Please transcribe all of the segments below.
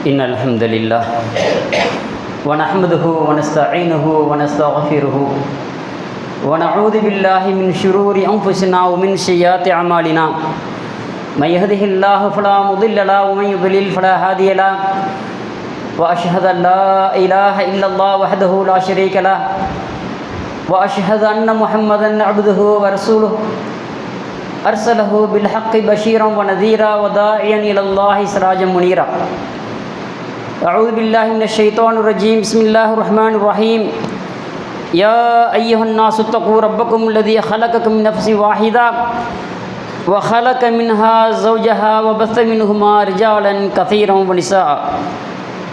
إن الحمد لله. ونحمده ونستعينه ونستغفره. ونعوذ بالله من شرور أنفسنا ومن سيئات أعمالنا. من يهده الله فلا مضل له ومن يضلل فلا هادي له. وأشهد أن لا إله إلا الله وحده لا شريك له. وأشهد أن محمدا عبده ورسوله. أرسله بالحق بشيرا ونذيرا وداعيا إلى الله سراجا منيرا. أعوذ بالله من الشيطان الرجيم. بسم الله الرحمن الرحيم. يا أيها الناس اتقوا ربكم الذي خلقكم من نفس واحدة وخلق منها زوجها وبث منهما رجالا كثيرا ونساء.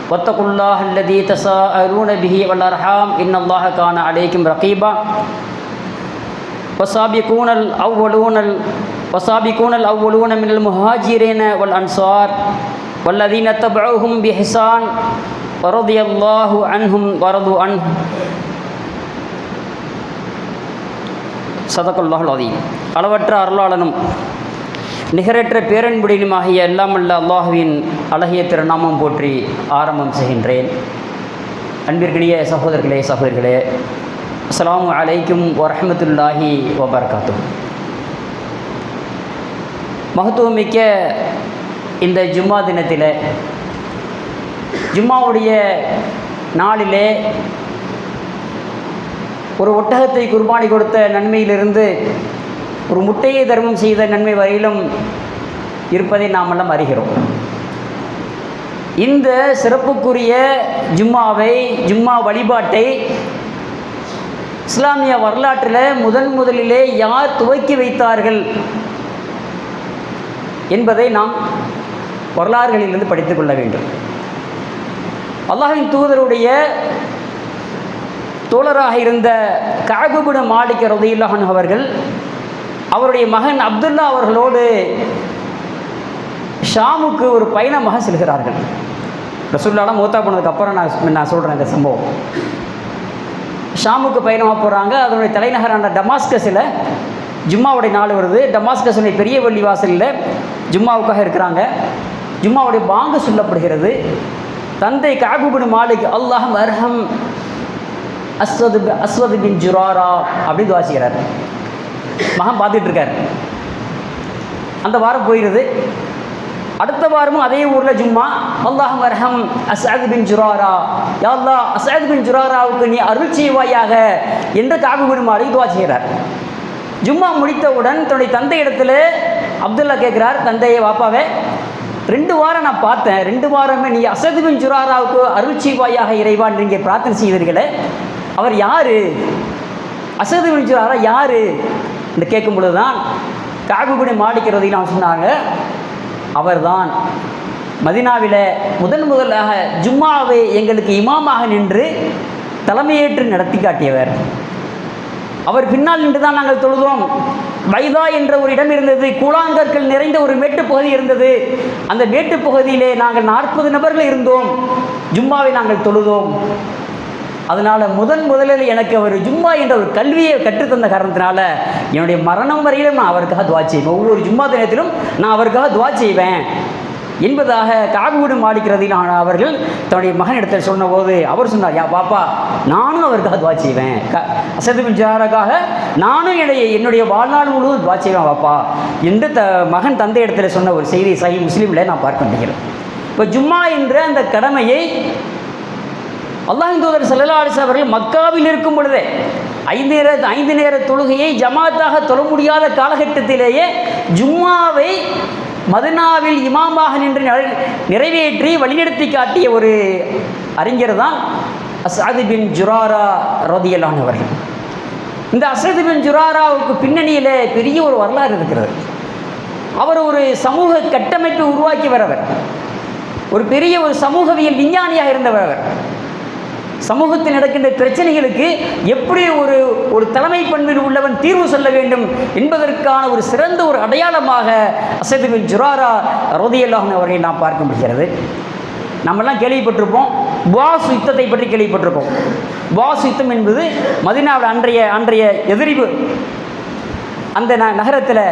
واتقوا الله الذي تساءلون به والأرحام. إن الله كان عليكم رقيبا. والسابقون الأولون والسابقون الأولون من المهاجرين والأنصار. والذين اتبعوهم بإحسان ورضي الله عنهم ورضوا عنه சதகுல்லாஹுல் அதீம் அளவற்ற அருளாளனும் நிகரற்ற பேரன்புடனுமாகிய எல்லாமல்ல அல்லாஹுவின் அழகிய திருநாமம் போற்றி ஆரம்பம் செய்கின்றேன் அன்பிற்கினிய சகோதரர்களே சகோதரிகளே அஸ்ஸலாமு அலைக்கும் வரஹமத்துல்லாஹி வபர்காத்து மகத்துவமிக்க இந்த ஜும்மா தினத்தில். ஜும்மாவுடைய நாளிலே ஒரு ஒட்டகத்தை குர்பானி கொடுத்த நன்மையிலிருந்து ஒரு முட்டையை தர்மம் செய்த நன்மை வரையிலும் இருப்பதை நாமெல்லாம் அறிகிறோம். இந்த சிறப்புக்குரிய ஜும்மாவை ஜும்மா வழிபாட்டை இஸ்லாமிய வரலாற்றில் முதன் முதலிலே யார் துவக்கி வைத்தார்கள் என்பதை நாம் வரலாறுகளிலிருந்து படித்துக் கொள்ள வேண்டும். அல்லாஹின் தூதருடைய தோழராக இருந்த காகுபுட மாலிக் ரதையுல்லாஹன் அவர்கள் அவருடைய மகன் அப்துல்லா அவர்களோடு ஷாமுக்கு ஒரு பயணமாக செல்கிறார்கள். ரசுல்லாலாம் மூத்தா போனதுக்கப்புறம் நான் நான் சொல்கிறேன் இந்த சம்பவம். ஷாமுக்கு பயணமாக போகிறாங்க அதனுடைய தலைநகரான டமாஸ்கஸில் ஜும்மாவுடைய நாள் வருது. டமாஸ்கஸுடைய பெரிய வள்ளி வாசலில் ஜும்மாவுக்காக இருக்கிறாங்க. ஜும்மாவுடைய பாங்க சொல்லப்படுகிறது. தந்தை காபுபின் மாலிக் அல்லாஹ் அர்ஹம் அஸ்வது அஸ்வது பின் ஜுராரா அப்படின்னு வாசிக்கிறார் மகன் பார்த்துட்டு இருக்கார் அந்த வாரம் போயிடுது அடுத்த வாரமும் அதே ஊரில் ஜும்மா அல்லாஹ் மர்ஹம் அசாத் பின் ஜுராரா யாழ்லா அல்லாஹ் அசாத் பின் ஜுராராவுக்கு நீ அருள் செய்வாயாக என்று காபி விடுமாறு துவா செய்கிறார். ஜும்மா முடித்தவுடன் தன்னுடைய தந்தை இடத்துல அப்துல்லா கேட்குறார் தந்தையை வாப்பாவே ரெண்டு வாரம் நான் பார்த்தேன். ரெண்டு வாரமே நீ அசதுபின் ஜுராராவுக்கு அருள் செய்வாயாக இறைவான் நீங்கள் பிரார்த்தனை செய்தீர்களே. அவர் யார்? அசதுபின் ஜுராரா யார்? இந்த கேட்கும் பொழுது தான் காபிபடி மாடிக்கிறது நான் சொன்னாங்க அவர்தான். மதினாவில் முதன் முதலாக ஜும்மாவை எங்களுக்கு இமாமாக நின்று தலைமையேற்று நடத்தி காட்டியவர். அவர் பின்னால் நின்று தான் நாங்கள் தொழுதோம். வைதா என்ற ஒரு இடம் இருந்தது. கூழாங்கற்கள் நிறைந்த ஒரு மேட்டுப்பகுதி இருந்தது. அந்த மேட்டுப்பகுதியிலே நாங்கள் நாற்பது நபர்கள் இருந்தோம். ஜும்மாவை நாங்கள் தொழுதோம். அதனால் முதன் முதலில் எனக்கு அவர் ஜும்மா என்ற ஒரு கல்வியை கற்றுத்தந்த காரணத்தினால என்னுடைய மரணம் வரையிலும் நான் அவருக்காக துவா செய்வேன். ஒவ்வொரு ஜும்மா தினத்திலும் நான் அவருக்காக துவா செய்வேன். என்பதாக காவிவீடு மாடிக்கிறது நான் அவர்கள் தன்னுடைய மகனிடத்தில் சொன்னபோது அவர் சொன்னார் யா பாப்பா நானும் அவருக்காக துவா செய்வேன். க அசதுபின் நானும் என்னுடைய என்னுடைய வாழ்நாள் முழுவதும் துவா செய்வேன் பாப்பா. என்று த மகன் தந்தை இடத்துல சொன்ன ஒரு செய்தி சஹி முஸ்லீமில் நான் பார்க்க முடிகிறேன் இப்போ ஜும்மா என்ற அந்த கடமையை அல்லாஹின் தூதர் சல்லா அலிஸ் அவர்கள் மக்காவில் இருக்கும் பொழுதே ஐந்து நேர ஐந்து நேர தொழுகையை ஜமாத்தாக தொழ முடியாத காலகட்டத்திலேயே ஜும்மாவை மதுனாவில் இமாமாக நின்று நிறைவேற்றி வழிநடத்தி காட்டிய ஒரு அறிஞர் தான் அசாது பின் ஜுராரா ரதியலான் அவர்கள். இந்த அசது பின் ஜுராராவுக்கு பின்னணியில் பெரிய ஒரு வரலாறு இருக்கிறது. அவர் ஒரு சமூக கட்டமைப்பை உருவாக்கி வரவர் ஒரு பெரிய ஒரு சமூகவியல் விஞ்ஞானியாக இருந்தவர் அவர். சமூகத்தில் நடக்கின்ற பிரச்சனைகளுக்கு எப்படி ஒரு ஒரு தலைமை பண்பில் உள்ளவன் தீர்வு சொல்ல வேண்டும் என்பதற்கான ஒரு சிறந்த ஒரு அடையாளமாக அசதுபின் ஜுராரா ரதியல்லாஹன் அவர்களை நாம் பார்க்க முடிகிறது. நம்மெல்லாம் கேள்விப்பட்டிருப்போம். வாசு யுத்தத்தை பற்றி கேள்விப்பட்டிருப்போம். வாசு யுத்தம் என்பது மதினாவோட அன்றைய அன்றைய எதிரிவு அந்த ந நகரத்தில்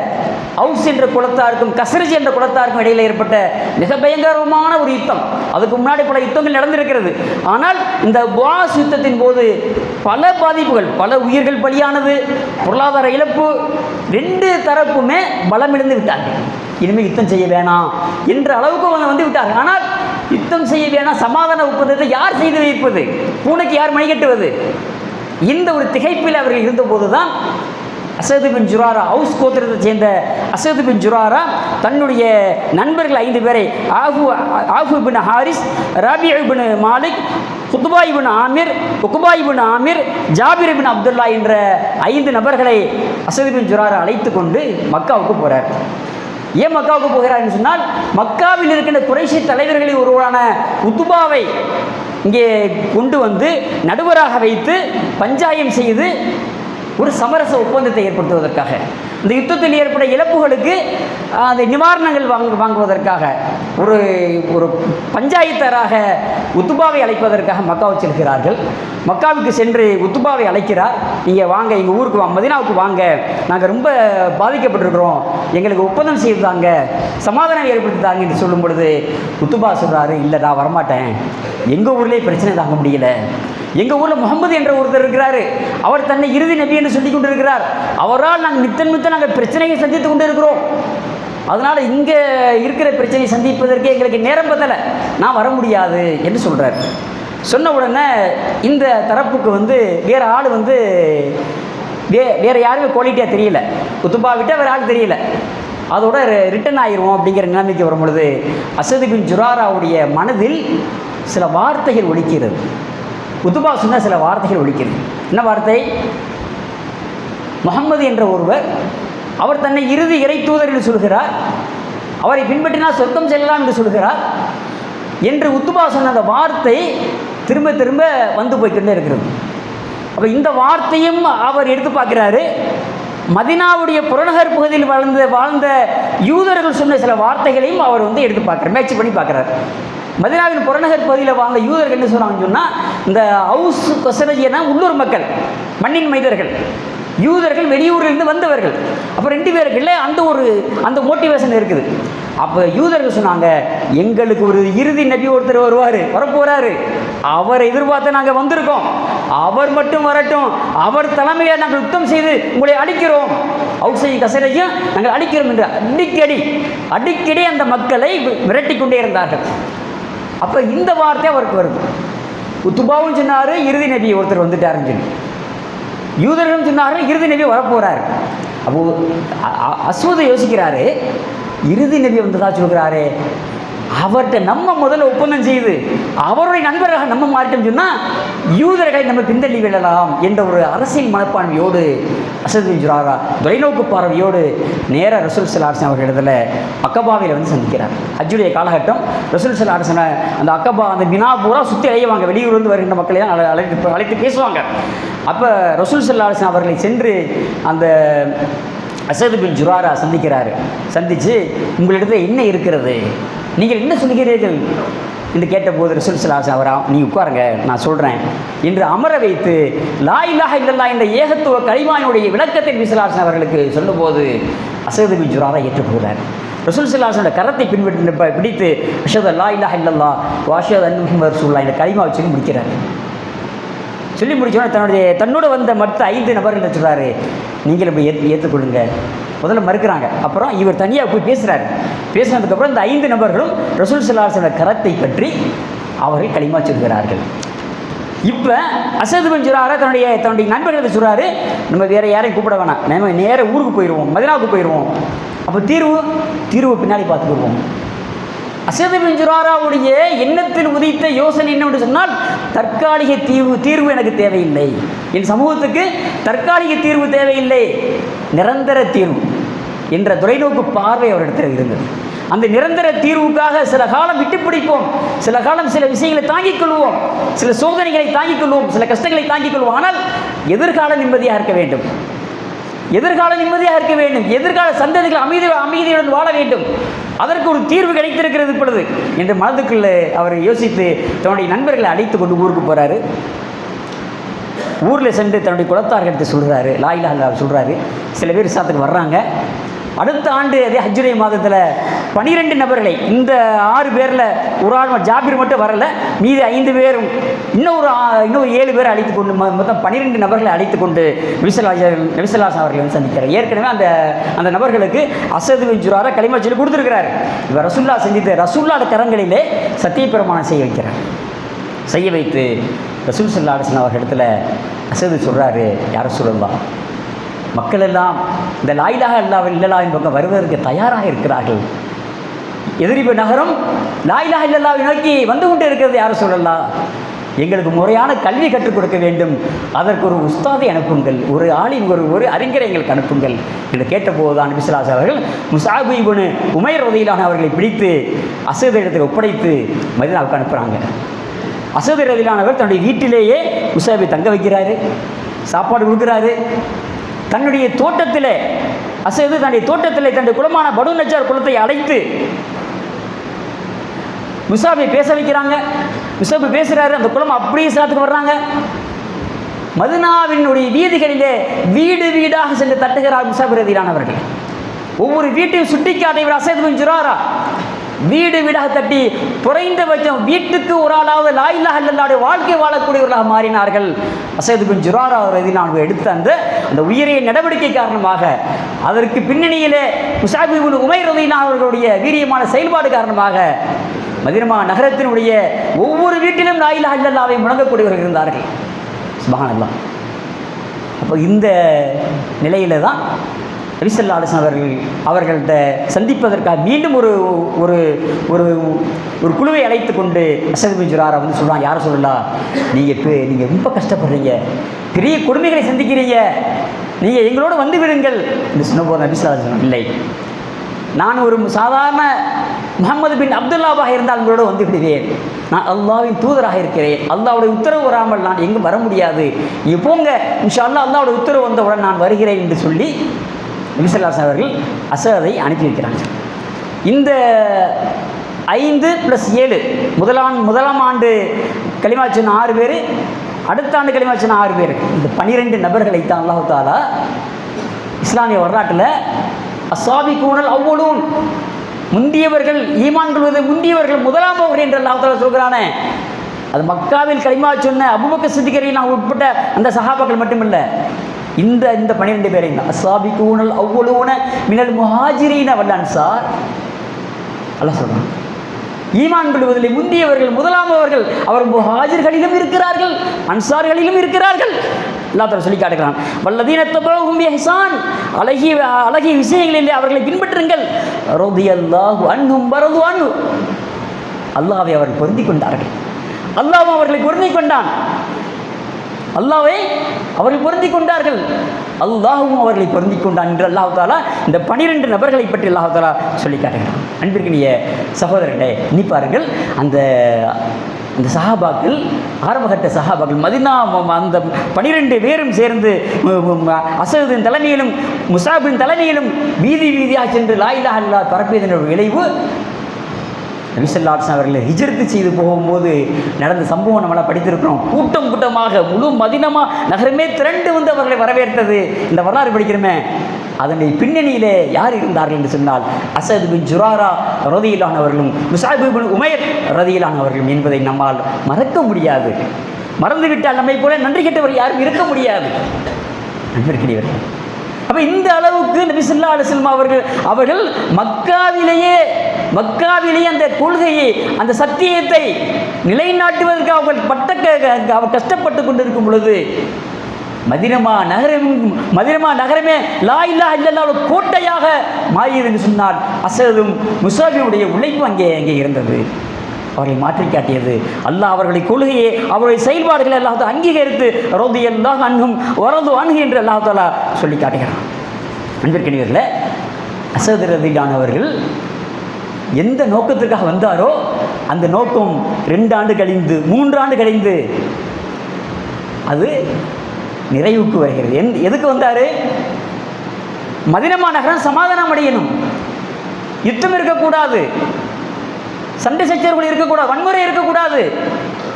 ஹவுஸ் என்ற குலத்தாருக்கும் கசரிஜ் என்ற குலத்தாருக்கும் இடையில் ஏற்பட்ட மிக பயங்கரமான ஒரு யுத்தம். அதுக்கு முன்னாடி பல யுத்தங்கள் நடந்திருக்கிறது. ஆனால் இந்த வாஸ் யுத்தத்தின் போது பல பாதிப்புகள் பல உயிர்கள் பலியானது பொருளாதார இழப்பு ரெண்டு தரப்புமே பலமிழந்து விட்டார்கள். இனிமேல் யுத்தம் செய்ய வேணாம் என்ற அளவுக்கு அவங்க வந்து விட்டார் ஆனால் யுத்தம் செய்ய வேணாம் சமாதான ஒப்பந்தத்தை யார் செய்து வைப்பது? பூனைக்கு யார் மணிகட்டுவது இந்த ஒரு திகைப்பில் அவர்கள் இருந்தபோது தான் அசது பின் ஜுராரா ஹவுஸ் கோத்திரத்தை சேர்ந்த அசது பின் ஜுராரா தன்னுடைய நண்பர்கள் ஐந்து பேரை Ahu Aku bin Haris Rabi bin Malik Qutubai bin Amir Uqubai bin Amir Jabir bin Abdullah என்ற ஐந்து நபர்களை அசது பின் ஜுராரா அழைத்து கொண்டு மக்காவுக்கு போகிறார் ஏன் மக்காவுக்கு போகிறார்னு சொன்னால் மக்காவில் இருக்கின்ற குறைசி தலைவர்களில் ஒருவரான உத்துபாவை இங்கே கொண்டு வந்து நடுவராக வைத்து பஞ்சாயம் செய்து ஒரு சமரச ஒப்பந்தத்தை ஏற்படுத்துவதற்காக. இந்த யுத்தத்தில் ஏற்பட்ட இழப்புகளுக்கு அந்த நிவாரணங்கள் வாங்க வாங்குவதற்காக ஒரு ஒரு பஞ்சாயத்தராக உத்துபாவை அழைப்பதற்காக மக்காவை செல்கிறார்கள். மக்காவுக்கு சென்று உத்துபாவை அழைக்கிறார். நீங்கள் வாங்க எங்கள் ஊருக்கு வாங்க மதினாவுக்கு வாங்க. நாங்கள் ரொம்ப பாதிக்கப்பட்டிருக்கிறோம். எங்களுக்கு ஒப்பந்தம் செய்துதாங்க சமாதானம் ஏற்படுத்தாங்க என்று சொல்லும் பொழுது உத்துபா சொல்கிறாரு இல்லை நான் வரமாட்டேன். எங்கள் ஊர்லேயே பிரச்சனை தாங்க முடியல. எங்கள் ஊரில் முகமது என்ற ஒருத்தர் இருக்கிறாரு. அவர் தன்னை இறுதி நபி என்று சொல்லிக் கொண்டிருக்கிறார். அவரால் நாங்கள் நித்தன் மித்த நாங்கள் பிரச்சனையை சந்தித்து கொண்டு இருக்கிறோம் அதனால் இங்கே இருக்கிற பிரச்சனையை சந்திப்பதற்கு எங்களுக்கு நேரம் பத்தலை. நான் வர முடியாது என்று சொல்கிறார் சொன்ன உடனே இந்த தரப்புக்கு வந்து வேறு ஆள் வந்து வே வேறு யாருமே குவாலிட்டியாக தெரியல. குத்துபா விட்டால் வேறு ஆள் தெரியல. அதோட ரிட்டன் ஆயிடுவோம் அப்படிங்கிற நிலைமைக்கு வரும் பொழுது அசதுபின் ஜுராராவுடைய மனதில் சில வார்த்தைகள் ஒலிக்கிறது. உத்துபா சொன்ன சில வார்த்தைகள் ஒழிக்கிறது என்ன வார்த்தை? முகம்மது என்ற ஒருவர் அவர் தன்னை இறுதி இறை தூதர் என்று சொல்கிறார். அவரை பின்பற்றினால் சொர்க்கம் செல்லலாம் என்று சொல்கிறார். என்று உத்துபா சொன்ன அந்த வார்த்தை திரும்ப திரும்ப வந்து போய்க்கொண்டே இருக்கிறது. அப்போ இந்த வார்த்தையும் அவர் எடுத்து பார்க்குறாரு. மதினாவுடைய புறநகர் பகுதியில் வாழ்ந்த வாழ்ந்த யூதர்கள் சொன்ன சில வார்த்தைகளையும் அவர் வந்து எடுத்து பார்க்குறார் மேட்ச் பண்ணி பார்க்குறாரு. மதினாவின் புறநகர் பகுதியில் வாழ்ந்த யூதர்கள் என்ன சொன்னாங்கன்னு சொன்னால் இந்த ஹவுஸ் கொசரஜியனா உள்ளூர் மக்கள் மண்ணின் மைதர்கள் யூதர்கள் வெளியூரிலிருந்து வந்தவர்கள். அப்போ ரெண்டு பேருக்குள்ள அந்த ஒரு அந்த மோட்டிவேஷன் இருக்குது. அப்போ யூதர்கள் சொன்னாங்க எங்களுக்கு ஒரு இறுதி நபி ஒருத்தர் வருவார் வரப்போகிறாரு அவரை எதிர்பார்த்து நாங்கள் வந்திருக்கோம். அவர் மட்டும் வரட்டும் அவர் தலைமையை நாங்கள் யுத்தம் செய்து உங்களை அடிக்கிறோம். அவுசை கசரையும் நாங்கள் அடிக்கிறோம் என்று அடிக்கடி அடிக்கடி அந்த மக்களை விரட்டி கொண்டே இருந்தார்கள். அப்போ இந்த வார்த்தை அவருக்கு வருது. உத்துபாவும் சொன்னார் இறுதி நபி ஒருத்தர் வந்துட்டாருன்னு சொல்லி. யூதர்களும் சொன்னார்கள் இறுதி நபி வரப்போகிறார் அப்போ அ- அஸ்வத யோசிக்கிறாரு இறுதி நபி வந்ததா சொல்கிறாரு. அவர்கிட்ட நம்ம முதல்ல ஒப்பந்தம் செய்து அவருடைய நண்பர்களாக நம்ம மாறிட்டோம் சொன்னால் யூதர்களை நம்ம பிந்தள்ளி விடலாம் என்ற ஒரு அரசியல் மனப்பான்மையோடு அசத் ஜுராரா தொலைநோக்கு பார்வையோடு நேர ரசூல் சலாசன் அவர்களிடத்தில் அக்கபாவில் வந்து சந்திக்கிறார். அஜுடைய காலகட்டம் ரசூல் சலாசனை அந்த அக்கபா அந்த மினா பூரா சுற்றி அலைவாங்க வெளியூர்லேருந்து வருகின்ற மக்களை தான் அழைத்து அழைத்து பேசுவாங்க. அப்போ ரசூல் சல்லாஹன் அவர்களை சென்று அந்த அசது பின் ஜுராரா சந்திக்கிறாரு. சந்தித்து உங்களிடத்தில் என்ன இருக்கிறது? நீங்கள் என்ன சொல்கிறீர்கள்? என்று கேட்டபோது ரசூல் சலாஹன் அவரா நீ உட்காருங்க நான் சொல்கிறேன் என்று அமர வைத்து லா இல்லாஹ இல்லல்லா என்ற ஏகத்துவ கலிமானுடைய விளக்கத்தை விசலாசன் அவர்களுக்கு சொல்லும்போது அசது பின் ஜுராரா ஏற்றுக்கொள்கிறார் ரசூல் சிலாசனோட கரத்தை பின்பற்றி பிடித்து அஷத் அல்லா இல்லாஹ இல்லல்லா வாஷத் அன் சூல்லா ரசூல்லா இந்த கலிமா வச்சு முடிக்கிறார். சொல்லி முடிச்சோன்னா தன்னுடைய தன்னோட வந்த மற்ற ஐந்து நபர்கள் சொல்கிறாரு நீங்கள் இப்படி ஏற்று ஏற்றுக்கொள்ளுங்க முதல்ல மறுக்கிறாங்க. அப்புறம் இவர் தனியாக போய் பேசுகிறாரு பேசினதுக்கப்புறம் இந்த ஐந்து நபர்களும் ரசூல் சல்லாஹோட கரத்தை பற்றி அவர்கள் களிமா சொல்கிறார்கள். இப்போ அசது பின் சுராரா தன்னுடைய தன்னுடைய நண்பர்களை சொல்கிறாரு நம்ம வேறு யாரையும் கூப்பிட வேணாம். நம்ம நேராக ஊருக்கு போயிடுவோம் மதினாவுக்கு போயிடுவோம் அப்போ தீர்வு தீர்வு பின்னாடி பார்த்துக்குவோம் அசது பின் ஜுராராவுடைய எண்ணத்தில் உதித்த யோசனை என்னவென்று சொன்னால் தற்காலிக தீர்வு தீர்வு எனக்கு தேவையில்லை. என் சமூகத்துக்கு தற்காலிக தீர்வு தேவையில்லை. நிரந்தர தீர்வு என்ற தொலைநோக்கு பார்வை அவரிடத்தில் இருந்தது. அந்த நிரந்தர தீர்வுக்காக சில காலம் விட்டு பிடிப்போம். சில காலம் சில விஷயங்களை தாங்கிக் கொள்வோம். சில சோதனைகளை தாங்கிக் கொள்வோம். சில கஷ்டங்களை தாங்கிக் கொள்வோம். ஆனால் எதிர்கால நிம்மதியாக இருக்க வேண்டும். எதிர்கால நிம்மதியாக இருக்க வேண்டும். எதிர்கால சந்ததிகள் அமைதி அமைதியுடன் வாழ வேண்டும். அதற்கு ஒரு தீர்வு கிடைத்திருக்கிறது இப்பொழுது என்று மனதுக்குள்ளே அவர் யோசித்து தன்னுடைய நண்பர்களை அழைத்து கொண்டு ஊருக்கு போகிறாரு ஊரில் சென்று தன்னுடைய குலத்தார்கிட்ட சொல்கிறாரு லாயிலா சொல்கிறாரு சில பேர் சாத்துக்கு வர்றாங்க. அடுத்த ஆண்டு அதே ஹஜ்ஜுரை மாதத்தில் பனிரெண்டு நபர்களை இந்த ஆறு பேரில் ஒரு ஆள் ஜாபீர் மட்டும் வரல மீதி ஐந்து பேரும் இன்னொரு இன்னொரு ஏழு பேரை அழைத்து கொண்டு மொத்தம் பன்னிரெண்டு நபர்களை அழைத்து கொண்டு நபிசல்லாஜர் விசலாசன் அவர்களை வந்து சந்திக்கிறார். ஏற்கனவே அந்த அந்த நபர்களுக்கு அசது ஜுரார களிமா சொல்லி கொடுத்துருக்கிறார். இவர் ரசுல்லா செஞ்சுட்டு ரசுல்லாட கரங்களிலே சத்தியப்பிரமாணம் செய்ய வைக்கிறார். செய்ய வைத்து ரசூல் சல்லா அலிஸ்லாம் அவர் இடத்துல அசது சொல்கிறாரு யாரும் சொல்லலாம் மக்கள் எல்லாம் இந்த லாயிலாக இல்லா இல்லலா என்பவங்க வருவதற்கு தயாராக இருக்கிறார்கள். எதிரிப்பு நகரம் லாயிலாக இல்லல்லாவை நோக்கி வந்து கொண்டு இருக்கிறது யாரும் சொல்லலாம் எங்களுக்கு முறையான கல்வி கற்றுக் கொடுக்க வேண்டும். அதற்கு ஒரு உஸ்தாதை அனுப்புங்கள். ஒரு ஆளின் ஒரு ஒரு அறிஞரை எங்களுக்கு அனுப்புங்கள் என்று கேட்டபோது தான் விஸ்லாஸ் அவர்கள் முசாபு உமையர் உமைர் அவர்களை பிடித்து அசத இடத்தில் ஒப்படைத்து மதினாவுக்கு அனுப்புகிறாங்க அசத ரதிலானவர் தன்னுடைய வீட்டிலேயே முசாபி தங்க வைக்கிறாரு சாப்பாடு கொடுக்குறாரு. தன்னுடைய தோட்டத்தில் அசது தன்னுடைய தோட்டத்தில் தன்னுடைய குலமான படு நஜார் குலத்தை அழைத்து முசாபை பேச வைக்கிறாங்க. முசாபு பேசுகிறாரு அந்த குலம் அப்படியே சாத்துக்கு வர்றாங்க. மதுனாவினுடைய வீதிகளிலே வீடு வீடாக சென்று தட்டுகிறார் முசாபிரதியிலானவர்கள் ஒவ்வொரு வீட்டையும் சுட்டிக்காட்ட இவர் அசைது ஜுராரா. வீடு வீடாக தட்டி குறைந்தபட்சம் வீட்டுக்கு ஒரு ஆளாவது லாயில்லா அல்லல்லாவுடைய வாழ்க்கை வாழக்கூடியவர்களாக மாறினார்கள். அசைது பின் ஜுராரா நான் எடுத்த அந்த அந்த உயிரிய நடவடிக்கை காரணமாக அதற்கு பின்னணியிலே முசாபிபின் உமைர் ரதினா அவர்களுடைய வீரியமான செயல்பாடு காரணமாக மதினமா நகரத்தினுடைய ஒவ்வொரு வீட்டிலும் லாயிலா அல்லல்லாவை முழங்கக்கூடியவர்கள் இருந்தார்கள். சுபகானல்லாம் அப்போ இந்த நிலையில தான் நபிசல்லா அலிஸ்லாம் அவர்கள் அவர்கள்ட்ட சந்திப்பதற்காக மீண்டும் ஒரு ஒரு ஒரு ஒரு குழுவை அழைத்து கொண்டு அசது பின் ஜுராரா வந்து சொல்கிறான் யாரை சொல்லலாம் நீங்கள் இப்போ நீங்கள் ரொம்ப கஷ்டப்படுறீங்க. பெரிய கொடுமைகளை சந்திக்கிறீங்க. நீங்கள் எங்களோடு வந்து விடுங்கள். என்று சொன்னபோது நபிசல்லா இல்லை. நான் ஒரு சாதாரண முகமது பின் அப்துல்லாவாக இருந்தால் உங்களோட வந்து விடுவேன். நான் அல்லாவின் தூதராக இருக்கிறேன். அல்லாவுடைய உத்தரவு வராமல் நான் எங்கும் வர முடியாது. நீங்க போங்க. இன்ஷா அல்லா அல்லாவுடைய உத்தரவு வந்தவுடன் நான் வருகிறேன். என்று சொல்லி நபிசல்லாஸ் அவர்கள் அசதை அனுப்பி வைக்கிறாங்க. இந்த ஐந்து ப்ளஸ் ஏழு முதலாம் முதலாம் ஆண்டு களிமாச்சின் ஆறு பேர் அடுத்த ஆண்டு களிமாச்சின் ஆறு பேர். இந்த பனிரெண்டு நபர்களை தான் அல்லாஹு தாலா இஸ்லாமிய வரலாற்றில் அசாபி கூணல் அவ்வளூன் முந்தியவர்கள் ஈமான் கொள்வது முந்தியவர்கள் முதலாம் போவர் என்று அல்லாஹு தாலா சொல்கிறானே. அது மக்காவில் களிமா சொன்ன அபுபக்க சித்திகரில் நான் உட்பட்ட அந்த சகாபாக்கள் மட்டுமில்லை. இந்த இந்த பன்னிரெண்டு பேரையும் தான் அசாபி கூணல் அவ்வளூன மினல் முஹாஜிரீன வல்லான் சார் அல்லாஹ் சொல்கிறான் ஈமான் கொள்வதில் முந்தியவர்கள் முதலாமவர்கள் அவர் முஹாஜிர்களிலும் இருக்கிறார்கள் அன்சார்களிலும் இருக்கிறார்கள். அல்லாஹ் தஆலா சொல்லி காட்டுகிறான். வல்லதீன ஹிசான் அழகிய அழகிய விஷயங்களிலே அவர்களை பின்பற்றுங்கள். ரலியல்லாஹு அன்ஹும் வரது அன்ஹு. அல்லாவை அவர்கள் பொருந்திக் கொண்டார்கள். அல்லாஹ் அவர்களை பொருந்தி கொண்டான். அல்லாவை அவர்கள் பொருந்தி கொண்டார்கள். அல்லாஹும் அவர்களை பொருந்தி கொண்டான் என்று அல்லாஹ் தாலா இந்த பனிரெண்டு நபர்களை பற்றி அல்லாஹ் தாலா சொல்லி காட்டுகிறான். அன்பிற்கினிய சகோதரர்களே நீ பாருங்கள். அந்த அந்த சஹாபாக்கள் ஆரம்பகட்ட சஹாபாக்கள் மதினா அந்த பனிரெண்டு பேரும் சேர்ந்து ம- அசதின் தலைமையிலும் முசாபின் தலைமையிலும் வீதி வீதியாக சென்று லாயிலா அல்லா பரப்பியதன் விளைவு. நபிசல்லாஸ் அவர்களை ஹிஜ்ரத்து செய்து போகும்போது நடந்த சம்பவம் நம்மளால் படித்திருக்கிறோம். கூட்டம் கூட்டமாக முழு மதினமாக நகரமே திரண்டு வந்து அவர்களை வரவேற்றது. இந்த வரலாறு படிக்கிறோமே. அதனுடைய பின்னணியிலே யார் இருந்தார்கள் என்று சொன்னால் அசத் பின் ஜுராரா ரதியிலானவர்களும் முசாபி பின் உமையர் ரதியிலானவர்களும் என்பதை நம்மால் மறக்க முடியாது. மறந்துவிட்டால் நம்மை போல நன்றி கெட்டவர் யாரும் இருக்க முடியாது. நண்பர்களே அப்ப இந்த அளவுக்கு நபிசுல்லா ஸல்லல்லாஹு அவர்கள் அவர்கள் மக்காவிலேயே மக்காவிலேயே அந்த கொள்கையை அந்த சத்தியத்தை நிலைநாட்டுவதற்கு அவர்கள் பட்ட க- அவர் கஷ்டப்பட்டு கொண்டிருக்கும் பொழுது மதினமா நகரம் மதினமா நகரமே லா இல்லா இல்லல்லா ஒரு கோட்டையாக மாறியது என்று சொன்னால் அசதும் முசாபியுடைய உழைப்பு அங்கே அங்கே இருந்தது. அவர்களை மாற்றி காட்டியது. அல்லாஹ் அவர்களை கொள்கையை அவருடைய செயல்பாடுகளை அல்லாஹ் அங்கீகரித்து ரோதி எல்லாம் அன்கும் வரது அணுகு என்று அல்லாஹ் தாலா சொல்லி காட்டுகிறான். அன்பிற்கினியர்களே அசதிரதியானவர்கள் எந்த நோக்கத்திற்காக வந்தாரோ அந்த நோக்கம் ரெண்டு ஆண்டு கழிந்து மூன்று ஆண்டு கழிந்து அது நிறைவுக்கு வருகிறது. எந் எதுக்கு வந்தார்? மதினமா நகரம் சமாதானம் அடையணும். யுத்தம் இருக்கக்கூடாது. சண்டை சச்சரவுகள் இருக்கக்கூடாது வன்முறை இருக்கக்கூடாது.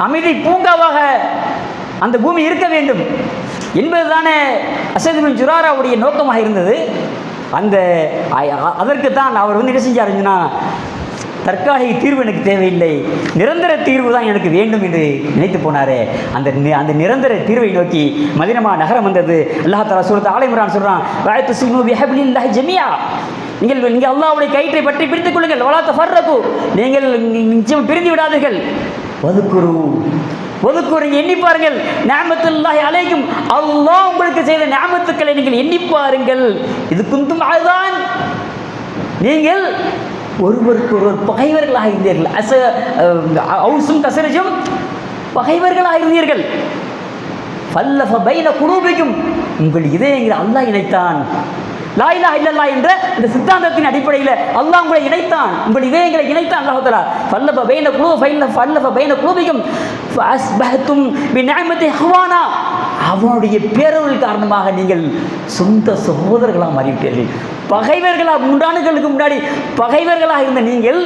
அமைதி பூங்காவாக அந்த பூமி இருக்க வேண்டும். என்பதுதானே அசதுபின் ஜுராராவுடைய நோக்கமாக இருந்தது. அந்த அதற்கு தான் அவர் வந்து என்ன செஞ்சாருன்னா தற்காலிக தீர்வு எனக்கு தேவையில்லை. நிரந்தர தீர்வு தான் எனக்கு வேண்டும் என்று நினைத்து போனார். அந்த அந்த நிரந்தர தீர்வை நோக்கி மதினமா நகரம் வந்தது. அல்லாஹ் தாலா சூரத் சொல்கிறான் சொல்றான் வாயத்து சினு பிஹபிலில்லாஹி ஜமியா நீங்கள் நீங்கள் அல்லாஹ்வுடைய கயிற்றை பற்றி பிடித்துக் கொள்ளுங்கள். வலாத்த ஃபர்ரகு நீங்கள் நிச்சயம் பிரிந்து விடாதீர்கள். ஒதுக்குரு ஒதுக்குரு எண்ணி பாருங்கள். நியாமத்துல்லாஹி அலைக்கும். அல்லாஹ் உங்களுக்கு செய்த நியாமத்துக்களை நீங்கள் எண்ணி பாருங்கள். இது குந்தும் அதுதான் நீங்கள் ஒருவருக்கு ஒருவர் பகைவர்களாக இருந்தீர்கள் அச அவுசும் கசரஜும் பகைவர்களாக இருந்தீர்கள் ஃபல்லஃப பைன குரூபிக்கும் உங்கள் இதயங்கள் அல்லாஹ் இணைத்தான். லாயிலா இல்லல்லா என்ற இந்த சித்தாந்தத்தின் அடிப்படையில் அல்லாஹ் உங்களை இணைத்தான். உங்கள் இதயங்களை இணைத்தான் அல்லாஹ் தஆலா. பைன குலூ ஃபைல்ல ஃபல்லஃப பைன குலூபிக்கும் ஃபஅஸ்பஹத்தும் பிநிஅமதி ஹவானா. அவனுடைய பேரருள் காரணமாக நீங்கள் சொந்த சகோதரர்களாக மாறிவிட்டீர்கள். பகைவர்களாக மூன்றாண்டுகளுக்கு முன்னாடி பகைவர்களாக இருந்த நீங்கள்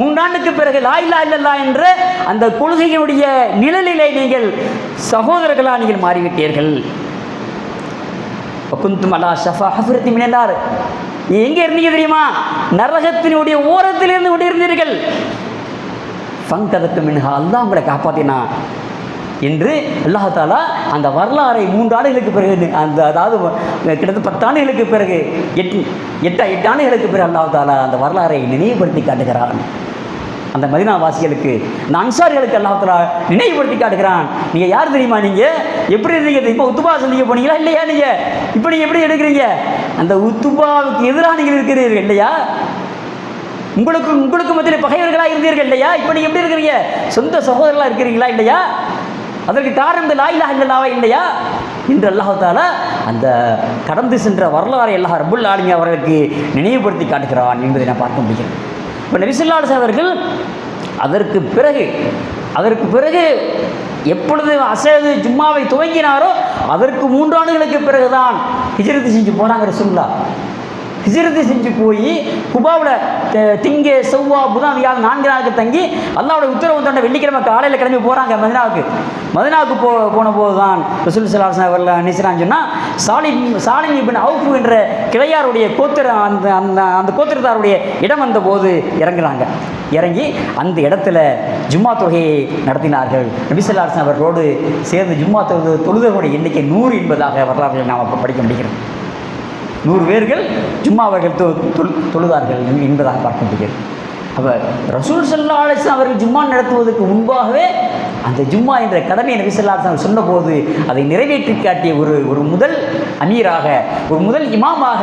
மூன்றாண்டுக்கு பிறகு லாயில்லா இல்லல்லா என்ற அந்த கொள்கையினுடைய நிழலிலே நீங்கள் சகோதரர்களாக நீங்கள் மாறிவிட்டீர்கள். குந்தும் அல்லா ஷஃபா ஹஃபரத்தி மினார் நீ எங்கே இருந்தீங்க தெரியுமா? நரகத்தினுடைய ஓரத்தில் இருந்து கொண்டு இருந்தீர்கள் ஃபங்கதத்து மின்ஹா அல்லா உங்களை காப்பாத்தினா. என்று அல்லாஹ் தாலா அந்த வரலாறை மூன்று ஆண்டுகளுக்கு பிறகு அந்த அதாவது கிட்டத்தட்ட பத்து ஆண்டுகளுக்கு பிறகு எட்டு எட்டு எட்டு ஆண்டுகளுக்கு பிறகு அல்லாஹ் தாலா அந்த வரலாறை நினைவுபடுத்தி காட்டுகிறான். அந்த மதினா வாசிகளுக்கு அந்த அன்சாரிகளுக்கு நினைவுபடுத்தி காட்டுகிறான். நீங்கள் யார் தெரியுமா நீங்கள் எப்படி இருந்தீங்க இப்போ உத்துபா சந்திக்க போனீங்களா? இல்லையா நீங்கள் இப்போ நீங்கள் எப்படி எடுக்கிறீங்க? அந்த உத்துபாவுக்கு எதிராக நீங்கள் இருக்கிறீர்கள் இல்லையா? உங்களுக்கு உங்களுக்கு மத்தியில் பகைவர்களாக இருந்தீர்கள் இல்லையா? இப்போ நீங்கள் எப்படி இருக்கிறீங்க? சொந்த சகோதரர்களாக இருக்கிறீங்களா இல்லையா? அதற்கு காரணம் இந்த லாயிலா இல்லலாவா இல்லையா? இன்று அல்லாஹால அந்த கடந்து சென்ற வரலாறை எல்லா ரபுல் ஆளுமை அவர்களுக்கு நினைவுபடுத்தி காட்டுகிறான் என்பதை நான் பார்க்க முடியும் இப்போ நபிசுல்லாஸ் அவர்கள் அதற்கு பிறகு அதற்கு பிறகு எப்பொழுது அசது ஜும்மாவை துவங்கினாரோ அதற்கு மூன்று ஆண்டுகளுக்கு பிறகுதான் ஹிஜரத்து செஞ்சு போனாங்க ரசுல்லா ஹிஜ்ரத்து செஞ்சு போய் குபாவில் திங்க செவ்வா புதன் வியாழன் நான்கு நாளுக்கு தங்கி அல்லாவோட உத்தரவு தண்ட வெள்ளிக்கிழமை காலையில் கிளம்பி போகிறாங்க மதினாவுக்கு. மதினாவுக்கு போ போன போது தான் ரசூல் சலாசன் அவர்கள் நினைச்சான்னு சொன்னால் சாலின் சாலின் இபின் அவுஃபு என்ற கிளையாருடைய கோத்திர அந்த அந்த அந்த கோத்திரத்தாருடைய இடம் வந்தபோது இறங்குறாங்க. இறங்கி அந்த இடத்துல ஜும்மா தொகையை நடத்தினார்கள். நபிசல்லாசன் அவர்களோடு சேர்ந்து ஜும்மா தொழுது தொழுதர்களுடைய எண்ணிக்கை நூறு என்பதாக வரலாறுகளை நாம் அப்போ படிக்க முடிகிறோம் நூறு பேர்கள் ஜும்மா அவர்கள் தொ தொழு தொழுதார்கள் என்பதாக பார்க்க முடிகிறது அப்போ ரசூல் சல்லா அலிஸ்லாம் அவர்கள் ஜும்மா நடத்துவதற்கு முன்பாகவே அந்த ஜும்மா என்ற கடமையை நபி ஸல்லல்லாஹு சொன்னபோது அதை நிறைவேற்றி காட்டிய ஒரு ஒரு முதல் அமீராக ஒரு முதல் இமாமாக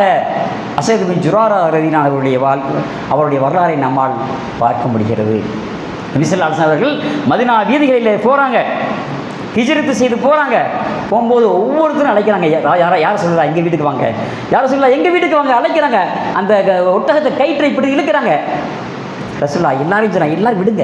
அசது பின் ஜுராரா ரதினான் அவருடைய வாழ் அவருடைய வரலாறை நம்மால் பார்க்க முடிகிறது. நபி அவர்கள் மதினா வீதிகளில் போகிறாங்க ஹிஜரத்து செய்து போகிறாங்க போகும்போது ஒவ்வொருத்தரும் அழைக்கிறாங்க. யா- யாரா யாரை சொல்லலாம் எங்கள் வீட்டுக்கு வாங்க. யாரை சொல்லலாம் எங்கள் வீட்டுக்கு வாங்க? அழைக்கிறாங்க. அந்த க- ஒட்டகத்தை கயிற்றை இப்படி இழுக்கிறாங்க. ரசுல்லா எல்லாரும் சொன்னாங்க எல்லாரும் விடுங்க.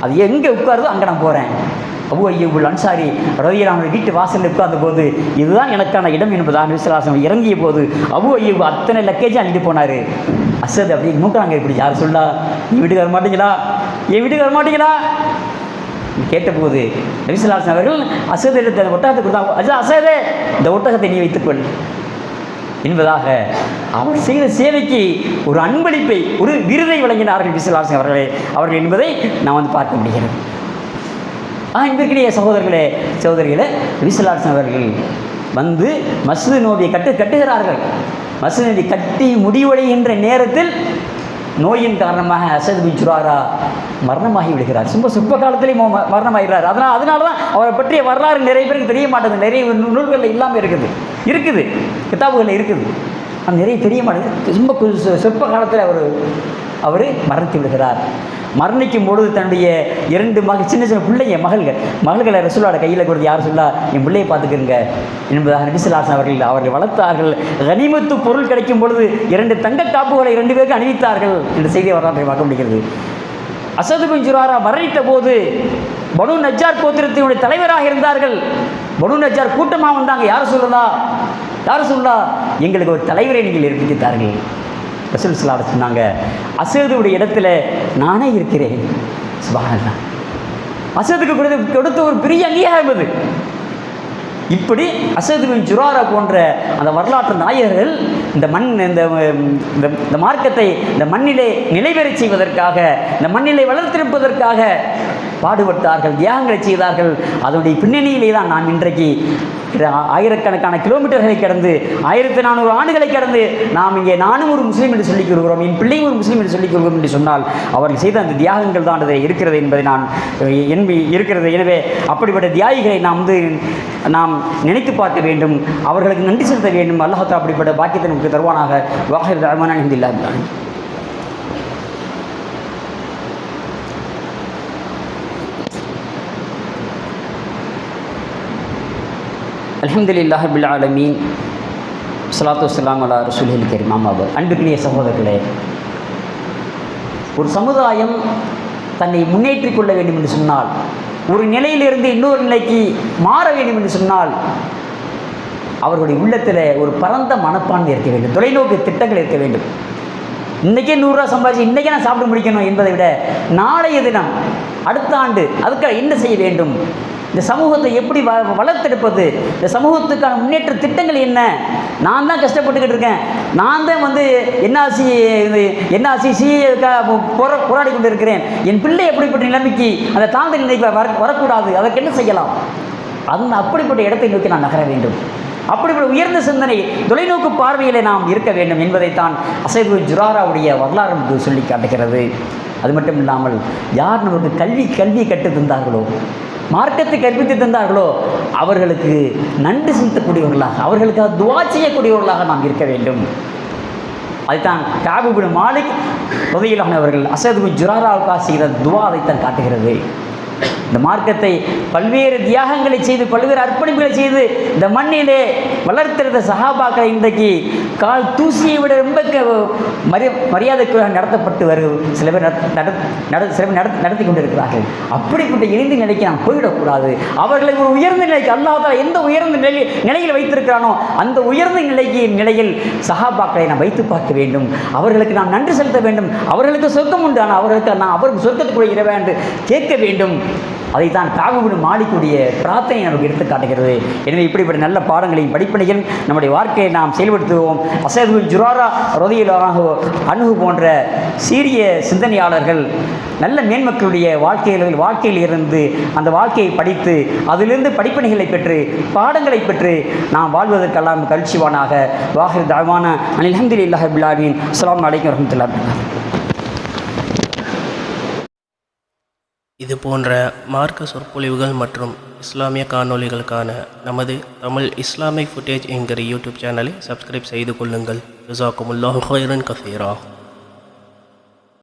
அது எங்கே உட்காருதோ அங்கே நான் போகிறேன் அபு ஐயூபுல் அன்சாரி ரவியராம வீட்டு வாசலில் உட்கார்ந்த போது இதுதான் எனக்கான இடம் என்பதாக விசுவாசம் இறங்கிய போது அபு ஐயூப் அத்தனை லக்கேஜ் அள்ளிட்டு போனார். அசத் அப்படி நூற்றாங்க இப்படி யார் சொல்லா நீ வீட்டுக்கு வர மாட்டீங்களா? என் வீட்டுக்கு வர மாட்டீங்களா? கேட்டபோது நபிசுல்லாசன் அவர்கள் அசத் எடுத்த அந்த ஒட்டகத்தை கொடுத்தாங்க. அது அசதே இந்த ஒட்டகத்தை நீ வைத்துக்கொள். என்பதாக அவர் செய்த சேவைக்கு ஒரு அன்பளிப்பை ஒரு விருதை வழங்கினார்கள் விசுலாசன் அவர்களே. அவர்கள் என்பதை நாம் வந்து பார்க்க முடிகிறது. ஆ இன்றைக்கிடையே சகோதரர்களே சகோதரிகளே விசுலாசன் அவர்கள் வந்து மசூது நோபியை கட்டு கட்டுகிறார்கள். மசூதி கட்டி முடிவடைகின்ற நேரத்தில் நோயின் காரணமாக அசத் பின் சுராரா மரணமாகி விடுகிறார். சும்ப சுப்ப காலத்திலே ம- மரணமாகிறார் அதனால் அதனால தான் அவரை பற்றிய வரலாறு நிறைய பேருக்கு தெரிய மாட்டேங்குது. நிறைய நூல்களில் இல்லாமல் இருக்குது. இருக்குது. கிதாபுகளில் இருக்குது. அது நிறைய தெரிய மாட்டேங்குது. ரொம்ப கு- சொற்ப காலத்தில் அவர் அவர் மரணித்து விடுகிறார். மரணிக்கும் பொழுது தன்னுடைய இரண்டு மக சின்ன சின்ன பிள்ளைங்க மகள்கள். மகள்களை ரசூலோட கையில் கொடுத்து யார் சொல்லா என் பிள்ளையை பார்த்துக்கிறங்க என்பதாக நபிசுல்லாசன் அவர்கள் அவர்கள் வளர்த்தார்கள். கனிமத்து பொருள் கிடைக்கும் பொழுது இரண்டு தங்க காப்புகளை இரண்டு பேருக்கு அணிவித்தார்கள் என்ற செய்தியை வரலாற்றை பார்க்க முடிகிறது. அசது பின் ஜுராரா மரணித்த போது பனு நஜார் கோத்திரத்தினுடைய தலைவராக இருந்தார்கள். பனு நஜார் கூட்டமாக வந்தாங்க. யார் சொல்லலா யார் சொல்லா எங்களுக்கு ஒரு தலைவரை நீங்கள் ஏற்படுத்தித்தார்கள். ரசூல் சலாட சொன்னாங்க அசதுடைய இடத்துல நானே இருக்கிறேன். சுபஹானல்லாஹ். அசதுக்கு கொடுத்த கொடுத்த ஒரு பெரிய அங்கீகாரம் அது. இப்படி அசதுவின் ஜுராரா போன்ற அந்த வரலாற்று நாயகர்கள் இந்த மண் இந்த இந்த இந்த மார்க்கத்தை இந்த மண்ணிலே நிலைபெறச் செய்வதற்காக இந்த மண்ணிலை வளர்த்திருப்பதற்காக பாடுபட்டார்கள் தியாகங்களை செய்தார்கள். அதனுடைய பின்னணியிலே தான் நாம் இன்றைக்கு ஆயிரக்கணக்கான கிலோமீட்டர்களை கடந்து ஆயிரத்தி நானூறு ஆண்டுகளை கடந்து நாம் இங்கே நானும் ஒரு முஸ்லீம் என்று சொல்லிக் கொள்கிறோம் என் பிள்ளையும் ஒரு முஸ்லீம் என்று சொல்லிக் கொள்கிறோம் என்று சொன்னால் அவர்கள் செய்த அந்த தியாகங்கள் தான் அது இருக்கிறது என்பதை நான் என்பி இருக்கிறது. எனவே அப்படிப்பட்ட தியாகிகளை நாம் வந்து நாம் நினைத்து பார்க்க வேண்டும் அவர்களுக்கு நன்றி செலுத்த வேண்டும். அல்லாஹத்தா அப்படிப்பட்ட பாக்கியத்தை நமக்கு தருவானாக. வாஹிர் ரஹ்மான் அஹமதுல்லா அலமதுல்லாஹ் பில் ஆலமீன். சலாத்து வலாம் அலா ரசூலில் கரீம். அம்மாபர் அன்புக்குரிய சகோதரர்களே ஒரு சமுதாயம் தன்னை முன்னேற்றிக் கொள்ள வேண்டும் என்று சொன்னால் ஒரு நிலையிலிருந்து இன்னொரு நிலைக்கு மாற வேண்டும் என்று சொன்னால் அவர்களுடைய உள்ளத்தில் ஒரு பரந்த மனப்பான்மை இருக்க வேண்டும். தொலைநோக்கு திட்டங்கள் இருக்க வேண்டும். இன்றைக்கே நூறுரூவா சம்பாதிச்சு இன்றைக்கே நான் சாப்பிட்டு முடிக்கணும் என்பதை விட நாளைய தினம் அடுத்த ஆண்டு அதுக்காக என்ன செய்ய வேண்டும்? இந்த சமூகத்தை எப்படி வ வளர்த்தெடுப்பது? இந்த சமூகத்துக்கான முன்னேற்ற திட்டங்கள் என்ன? நான் தான் கஷ்டப்பட்டுக்கிட்டு இருக்கேன். நான் தான் வந்து என்ஆர்சி இது என்ஆர்சி சிஏக்காக போரா போராடி கொண்டு இருக்கிறேன் என் பிள்ளை எப்படிப்பட்ட நிலைமைக்கு அந்த தாழ்ந்த நிலைக்கு வர வரக்கூடாது? அதற்கு என்ன செய்யலாம்? அந்த அப்படிப்பட்ட இடத்தை நோக்கி நான் நகர வேண்டும். அப்படிப்பட்ட உயர்ந்த சிந்தனை தொலைநோக்கு பார்வையிலே நாம் இருக்க வேண்டும் என்பதைத்தான் அசைவு ஜுராராவுடைய வரலாறு நமக்கு சொல்லி காட்டுகிறது. அது மட்டும் இல்லாமல் யார் நமக்கு கல்வி கல்வி கற்றுத் தந்தார்களோ? மார்க்கத்தை கற்பித்து தந்தார்களோ அவர்களுக்கு நன்றி செலுத்தக்கூடியவர்களாக அவர்களுக்கு துவா செய்யக்கூடியவர்களாக நாம் இருக்க வேண்டும். அதுதான் காபுபின் மாலிக் உதயிலானவர்கள் அசது ஜுராராவுக்காக செய்த துவா அதைத்தான் காட்டுகிறது. இந்த மார்க்கத்தை பல்வேறு தியாகங்களை செய்து பல்வேறு அர்ப்பணிப்புகளை செய்து இந்த மண்ணிலே வளர்த்திருந்த சஹாபாக்களை இன்றைக்கு கால் தூசியை விட ரொம்ப க- மரி மரியாதைக்குள்ளாக நடத்தப்பட்டு வரும் சில பேர் நட- நட- சில பேர் நட நடத்தி கொண்டிருக்கிறார்கள். அப்படிப்பட்ட இணைந்த நிலைக்கு நாம் போயிடக்கூடாது. அவர்களை ஒரு உயர்ந்த நிலைக்கு அல்லாஹ் எந்த உயர்ந்த நிலை நிலையில் வைத்திருக்கிறானோ அந்த உயர்ந்த நிலைக்கு நிலையில் சஹாபாக்களை நாம் வைத்து பார்க்க வேண்டும். அவர்களுக்கு நாம் நன்றி செலுத்த வேண்டும். அவர்களுக்கு சொர்க்கம் உண்டு ஆனால் அவர்களுக்கு நான் அவருக்கு சொர்க்கத்துக்குள்ள இட என்று கேட்க வேண்டும். அதைத்தான் காகுபின் மாலிக்குடைய பிரார்த்தனை நமக்கு எடுத்து காட்டுகிறது. எனவே இப்படிப்பட்ட நல்ல பாடங்களையும் படிப்பினையும் நம்முடைய வாழ்க்கையை நாம் செயல்படுத்துவோம். அசதுல் ஜுராரா ரொதியிலாக அணுகு போன்ற சீரிய சிந்தனையாளர்கள் நல்ல மேன்மக்களுடைய வாழ்க்கையில் வாழ்க்கையில் இருந்து அந்த வாழ்க்கையை படித்து அதிலிருந்து படிப்பணிகளை பெற்று பாடங்களை பெற்று நாம் வாழ்வதற்கெல்லாம் கல்ச்சிவானாக வாஹிர் தாவான அனில் அஹமதுல்லாஹ் பிலாமின் அஸ்ஸலாமு வரமத்துல இது போன்ற மார்க்க சொற்பொழிவுகள் மற்றும் இஸ்லாமிய காணொளிகளுக்கான நமது தமிழ் இஸ்லாமிக் ஃபுட்டேஜ் என்கிற யூடியூப் சேனலை சப்ஸ்கிரைப் செய்து கொள்ளுங்கள். ஜசாக்குமுல்லாஹு ஹைரன் கஃபீரா